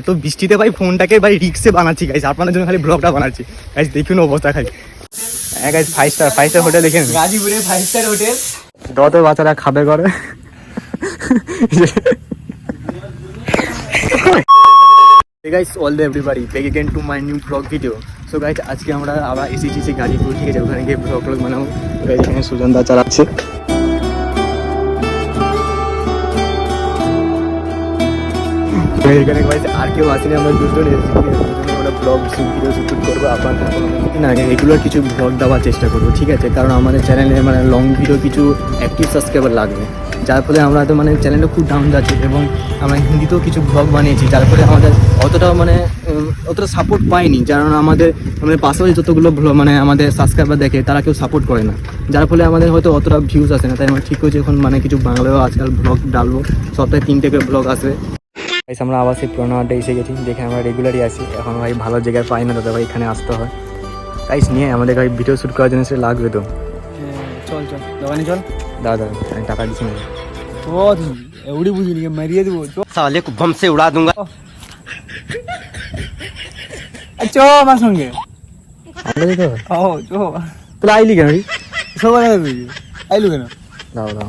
এত বৃষ্টিতে ভাই ফোনটাকে ভাই রিক্সে বানাচ্ছি গাইস আপনাদের জন্য খালি ব্লগটা বানাচ্ছি। গাইস দেখুন অবস্থা খালি হ্যাঁ guys five star five star hotel দেখেন। গাজীপুরে ফাইভ স্টার হোটেল দত বাচ্চারা খাবে করে to my new vlog video. So আজকে আমরা আবার এসেছি সেই গাড়িপুর ঠিক আছে? ওখানে গিয়ে vlog vlog বানাবো। গাইস এখানে সুজন দা চালাচ্ছে। এখানে আর কেউ আসেনি, আমরা দুজন এসেছি। করব। আপনার না রেগুলার কিছু ব্লগ দেওয়ার চেষ্টা করব, ঠিক আছে? কারণ আমাদের চ্যানেলে মানে লং ভিডিও কিছু অ্যাক্টিভ সাবস্ক্রাইবার লাগবে। যার ফলে আমরা তো মানে চ্যানেলটা খুব ডাউন যাচ্ছে এবং আমরা হিন্দিতেও কিছু ব্লগ বানিয়েছি, যার ফলে আমাদের অতটা মানে অতটা সাপোর্ট পাইনি। কারণ আমাদের আমাদের পাশাপাশি যতগুলো মানে আমাদের সাবস্ক্রাইবার দেখে, তারা কেউ সাপোর্ট করে না। যার ফলে আমাদের হয়তো অতটা ভিউজ আসে না। তাই আমরা ঠিক করেছি, এখন মানে কিছু বাংলায়ও আজকাল ব্লগ ডালবো। সপ্তাহে তিনটে করে ব্লগ আসবে। ভাই আমরা আবার সেই পুরোনো আড্ডা এসে গেছি যেখানে আমরা রেগুলারই আসি এখন ভাই ভালো জায়গায় পাই না দাদা ভাই এখানে আসতে হয়। গাইস নিয়ে আমাদের ভাই ভিডিও শ্যুট করার জন্য সেটা লাগবে তো? হ্যাঁ, চল চল। দোকানে চল। দাদা আমি টাকা দিচ্ছি না। এউড়ি বুঝিনি মারিয়ে দেবো। সালে খুব ভমসে উড়া দুঙ্গা। চ আমার সঙ্গে। আইলি তো? ও চ। তুই আইলি কেন সবাই আইলু কেন? দাও দাও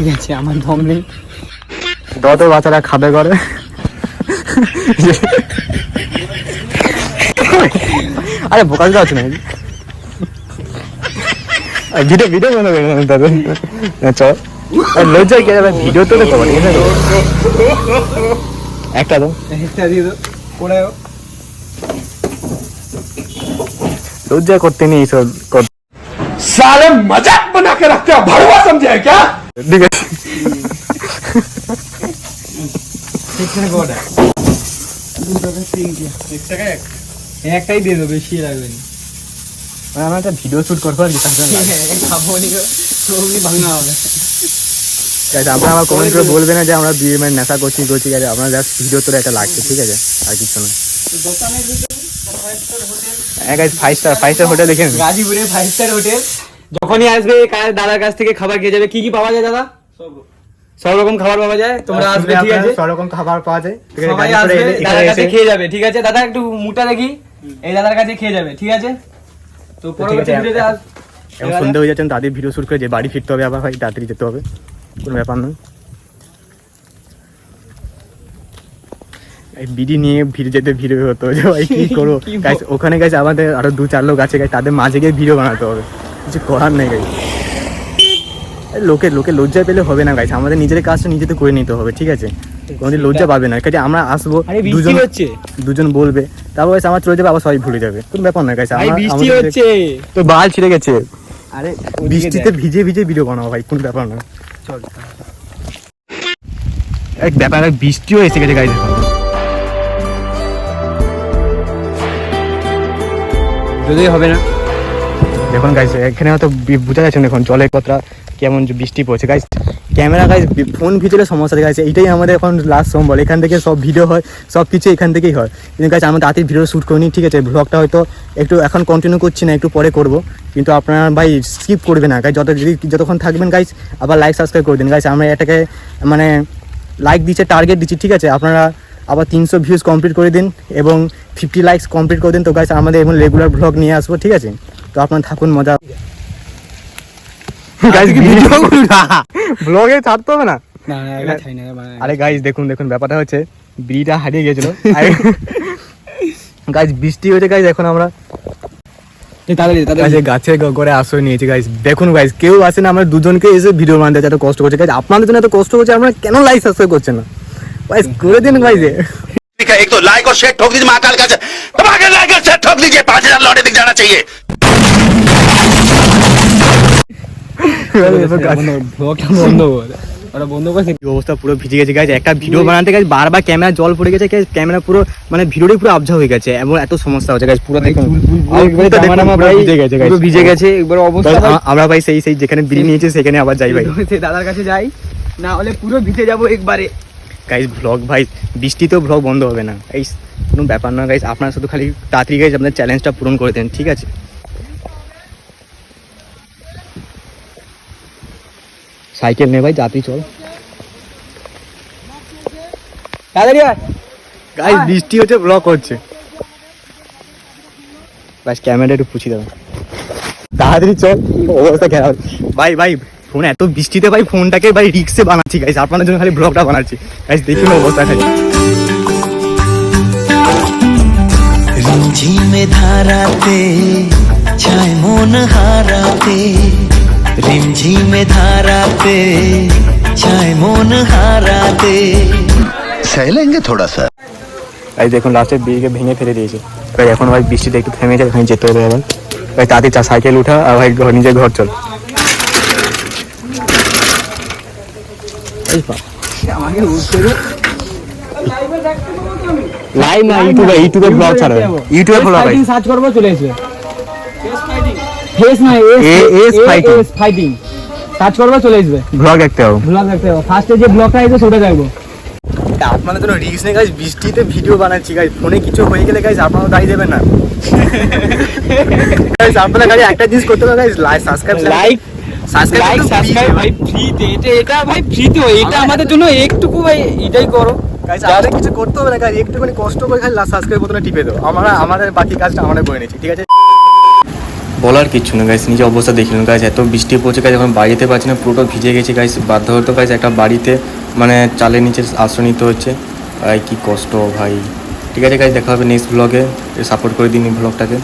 ঠিক আছে আমার দম নেই। দত বাচ্চারা খাবে করে আরে বোকাল যাচ্ছে না? ভিডিও ভিডিও লজ্জায় কে? যাবে ভিডিও তো দেখো একটা দাও। একটা দিয়ে দাও কোড়ায় লজ্জা করতে নেই সব। সালে মজাক বনা কে রাখতে ভরবা সমঝে ঠিক আছে। এক একটাই দিয়ে দেবো বেশি লাগবে না। মানে আমার একটা ভিডিও শুট করব আর সবই ভাঙা হবে। আপনারা আমার কমেন্ট করে বলবেন না যে আমরা বিয়ে মানে নেশা করছি করছি গেছে আপনার জাস্ট ভিডিও তোরা এটা লাগছে ঠিক আছে আর কিছু না। হ্যাঁ five star five star hotel দেখেন গাজীপুরে ফাইভ স্টার হোটেল যখনই আসবে দাদার কাছ থেকে খাবার খেয়ে যাবে কি কি পাওয়া যায় দাদা? সব। রকম খাবার পাওয়া যায়? তোমরা আসবে ঠিক আছে? সব রকম খাবার পাওয়া যায়। ঠিক আছে, সবাই আসবে দাদার কাছে খেয়ে যাবে ঠিক আছে? দাদা একটু মুটা দেখি। এই দাদার কাছে খেয়ে যাবে ঠিক আছে? তো পরবর্তী আছে, ভিডিওতে আস- এখন সন্ধ্যে হয়ে যাচ্ছেন তাদের ভিডিও শুট করে যে বাড়ি ফিরতে হবে আবার ভাই তাড়াতাড়ি যেতে হবে। কোনো ব্যাপার নয়। বিডি নিয়ে ভিড় যেতে ভিড় হতো যে ভাই কি করব? ওখানে গেছে আমাদের আরও দু চার লোক আছে তাদের মাঝে গিয়ে ভিডিও বানাতে হবে। কিছু করার নেই গাইজ লোকে লোকে লজ্জা পেলে হবে না গাইছে আমাদের নিজের কাজটা নিজেতে করে নিতে হবে ঠিক আছে? কোনোদিন লজ্জা পাবে না। কাজে আমরা আসব দুজন হচ্ছে। দুজন বলবে। তারপর guys আমার চলে যাবে আবার সবাই ভুলে যাবে। কোনো ব্যাপার না গাইছে ভাই বৃষ্টি হচ্ছে। তো বাল ছিঁড়ে গেছে। আরে বৃষ্টিতে ভিজে ভিজে ভিডিও বানাবো ভাই কোনো ব্যাপার না। চল এক ব্যাপার বৃষ্টিও এসে গেছে গাইজ যদি হবে না। দেখুন গাইজ এখানে হয়তো বোঝা যাচ্ছে এখন জলের কথা কেমন বৃষ্টি পড়ছে। গাইজ ক্যামেরা গাইজ ফোন ভিতরে সমস্যা গাইছে এইটাই আমাদের এখন লাস্ট সম্বল। এখান থেকে সব ভিডিও হয়, সব কিছু এখান থেকেই হয়। কিন্তু গাইজ আমরা তাড়াতাড়ি ভিডিও শ্যুট করিনি, ঠিক আছে? ব্লগটা হয়তো একটু এখন কন্টিনিউ করছি না, একটু পরে করব। কিন্তু আপনারা, ভাই স্কিপ করবে না গাইজ যত যদি যতক্ষণ থাকবেন গাইজ আবার লাইক সাবস্ক্রাইব করে দিন। গাইজ আমরা এটাকে মানে লাইক দিচ্ছে টার্গেট দিচ্ছি, ঠিক আছে? আপনারা আবার তিনশো ভিউজ কমপ্লিট করে দিন এবং ফিফটি লাইকস কমপ্লিট করে দিন। তো গাইজ আমাদের এখন রেগুলার ব্লগ নিয়ে আসব, ঠিক আছে? তো আপনারা থাকুন মজা ব্লগে ছাড়তে হবে না না না এটা খাই না মানে আরে গাইজ দেখুন দেখুন ব্যাপারটা হচ্ছে বিড়িটা হারিয়ে গেছিল গাইজ বৃষ্টি হয়েছে গাইজ এখন আমরা এই তাড়াতাড়ি গাইজ তাড়াতাড়ি গাছের গ- গড়ে আশ্রয় নিয়েছি গাইজ দেখুন গাইজ কেউ আসে না আমরা দুজনকে এসে ভিডিও বানাতে হচ্ছে, এত কষ্ট করছে গাইজ আপনাদের জন্য এত কষ্ট করছে আপনারা কেন লাইক সাবস্ক্রাইব করছেন না গাইজ করে দিন গাইজ ठीक है एक तो लाइक और शेयर ठोक दीजिए महाकाल का दबाकर लाइक और शेयर ठोक दीजिए पांच हजार लौटे दिख जाना चाहिए ব্লগটা বন্ধ কর ওরা বন্ধ করে অবস্থা পুরো ভিজে গেছে গাছ একটা ভিডিও বানাতে গেছে বারবার ক্যামেরা জল পড়ে গেছে ক্যামেরা পুরো মানে ভিডিওটাই পুরো আবজা হয়ে গেছে এবং এত সমস্যা হচ্ছে গাছ পুরো দেখুন। আর একবারে পুরো জামা দেখুন, টামা পুরো ভাই ভিজে গেছে ভিজে গেছে একবার অবস্থা তাহলে ভাই। আ- আমরা ভাই সেই সেই যেখানে বিড়ি নিয়েছে সেখানে আবার যাই ভাই। সেই দাদার কাছে যাই না হলে পুরো ভিজে যাব একবারে। গাইজ ব্লগ ভাই বৃষ্টিতেও ব্লগ বন্ধ হবে না। গাইজ কোনো ব্যাপার না গাইজ আপনারা শুধু খালি তাড়াতাড়ি গাইজ আপনার চ্যালেঞ্জটা পূরণ করে দেন ঠিক আছে? সাইকেল নে ভাই তাড়াতাড়ি চল। তাড়াতাড়ি আয়। গাইজ বৃষ্টি হচ্ছে ব্লক হচ্ছে ব্যাস ক্যামেরাটা একটু পুছি দেবো তাড়াতাড়ি চল অবস্থা খারাপ ভাই ভাই ফোন এত বৃষ্টিতে ভাই ফোনটাকে ভাই রিক্সে বানাচ্ছি গাইজ আপনাদের জন্য খালি ব্লগটা বানাচ্ছি। গাইজ দেখুন অবস্থা খালি। রিমঝিমে ধারাতে চায় মন হারাতে রিমঝিমে ধারাতে চায় মন হারাতে সহেলেঙ্গে থোড়া সা এই দেখুন লাস্টে বিয়েকে ভেঙে ফেলে দিয়েছে ভাই এখন ভাই বৃষ্টিতে একটু থেমে যায় ওখানে যেতে হবে আবার। ভাই তাড়াতাড়ি চা সাইকেল উঠা আর ভাই ঘর নিজের ঘর চল। লাইভ না ইউটিউবে ইউটিউবে ব্লগ ছাড়বে। ইউটিউবে ব্লগ সার্চ করব চলে এসে। ফেস না A- S S fighting. Fighting search করব চলে আসবে। ব্লগ দেখতে হবে। ব্লগ দেখতে হবে। ফার্স্টে যে ব্লগটা আছে সেটা দেখব। আপনাদের জন্য রিস্ক নেই গাইজ বৃষ্টিতে ভিডিও বানাচ্ছি গাইজ ফোনে কিছু হয়ে গেলে গাইজ আপনারা দায়ী দেবেন না। গাইজ আপনারা গাড়ি একটা জিনিস করতে হবে guys like subscribe like subscribe subscribe ভাই ফ্রিতে এটা এটা ভাই ফ্রিতে এটা আমাদের জন্য একটুকু ভাই এটাই করো। কিছু করতে হবে না একটুখানি কষ্ট করে খালি সাবস্ক্রাইব বোতামটা টিপে দাও আমরা আমাদের বাকি কাজটা আমরা করে নিচ্ছি ঠিক আছে? বলার কিছু না গাইস নিজে অবস্থা দেখিলেন গাছ এত বৃষ্টি পড়ছে গাছ এখন বাড়িতে পারছি না, পুরোটা ভিজে গেছে গাইস বাধ্য হতো গাছ একটা বাড়িতে মানে চালের নিচে আশ্রয় নিতে হচ্ছে। ভাই কী কষ্ট, ভাই। ঠিক আছে গাইস দেখা হবে নেক্সট ব্লগে সাপোর্ট করে দিন এই ব্লগটাকে